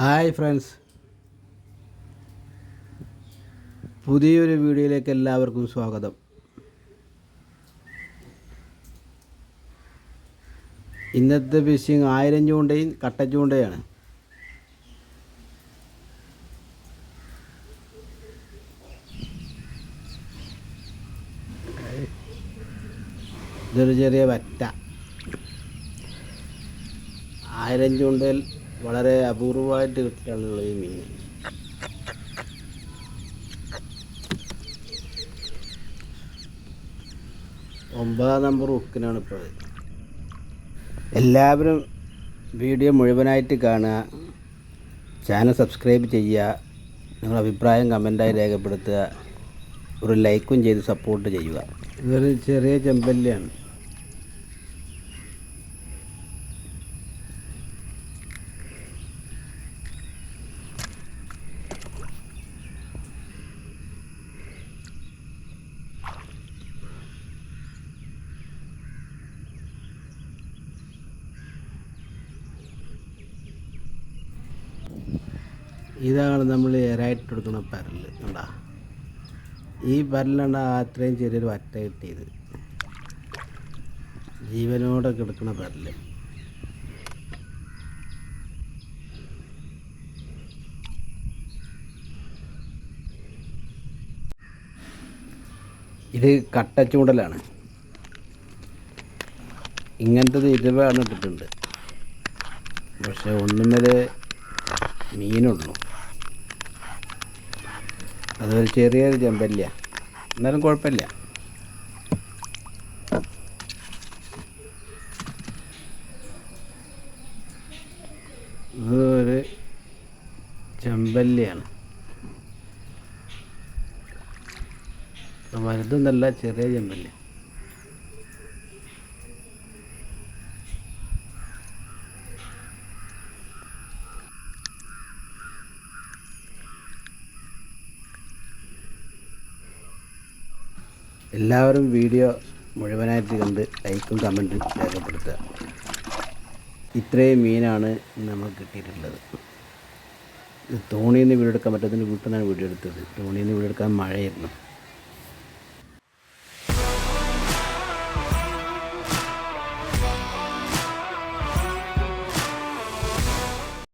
Hi friends. പുതിയൊരു വീഡിയോയിലേക്ക് എല്ലാവർക്കും സ്വാഗതം. ഇന്നത്തെ ഫിഷിങ് ആയിരം ചൂണ്ടയും കട്ട ചൂണ്ടയാണ്. ഇതൊരു ചെറിയ വറ്റ. ആയിരം ചൂണ്ടയിൽ വളരെ അപൂർവമായിട്ട് കിട്ടാനുള്ള ഈ മീൻ. ഒമ്പതാം നമ്പർ ഉക്കിനാണ് ഇപ്പോൾ. എല്ലാവരും വീഡിയോ മുഴുവനായിട്ട് കാണുക. ചാനൽ സബ്സ്ക്രൈബ് ചെയ്യുക. നിങ്ങളുടെ അഭിപ്രായം കമന്റായി രേഖപ്പെടുത്തുക. ഒരു ലൈക്കും ചെയ്ത് സപ്പോർട്ട് ചെയ്യുക. ഇതൊരു ചെറിയ ചെമ്പല്ലിയാണ്. ഇതാണ് നമ്മൾ ഏറായിട്ട് എടുക്കുന്ന പരൽ കണ്ടാ? ഈ പരലാണ് അത്രയും ചെറിയൊരു വറ്റ കിട്ടിയത്. ജീവനോടെ കിടക്കുന്ന പരൽ. ഇത് കട്ടച്ചൂണ്ടലാണ്. ഇങ്ങനത്തത് ഇരുപതാണ് ഇട്ടിട്ടുണ്ട്. പക്ഷെ ഒന്നുമേലെ മീനുള്ളൂ. അതൊരു ചെറിയൊരു ചെമ്പല്ല എന്നാലും കുഴപ്പമില്ല. ഇതൊരു ചെമ്പല്ലിയാണ് വലുതൊന്നല്ല ചെറിയ ചെമ്പല്ലി എല്ലാവരും വീഡിയോ മുഴുവനായിട്ട് കണ്ട് ലൈക്കും കമന്റും രേഖപ്പെടുത്തുക. ഇത്രയും മീനാണ് നമ്മൾ കിട്ടിയിട്ടുള്ളത്. തോണിയിൽ നിന്ന് വീടെടുക്കാൻ പറ്റാത്തതിന്റെ വീട്ടിൽ നിന്നാണ് വീഡിയോ എടുത്തത് തോണിയിൽ നിന്ന് വീടെടുക്കാൻ മഴയായിരുന്നു.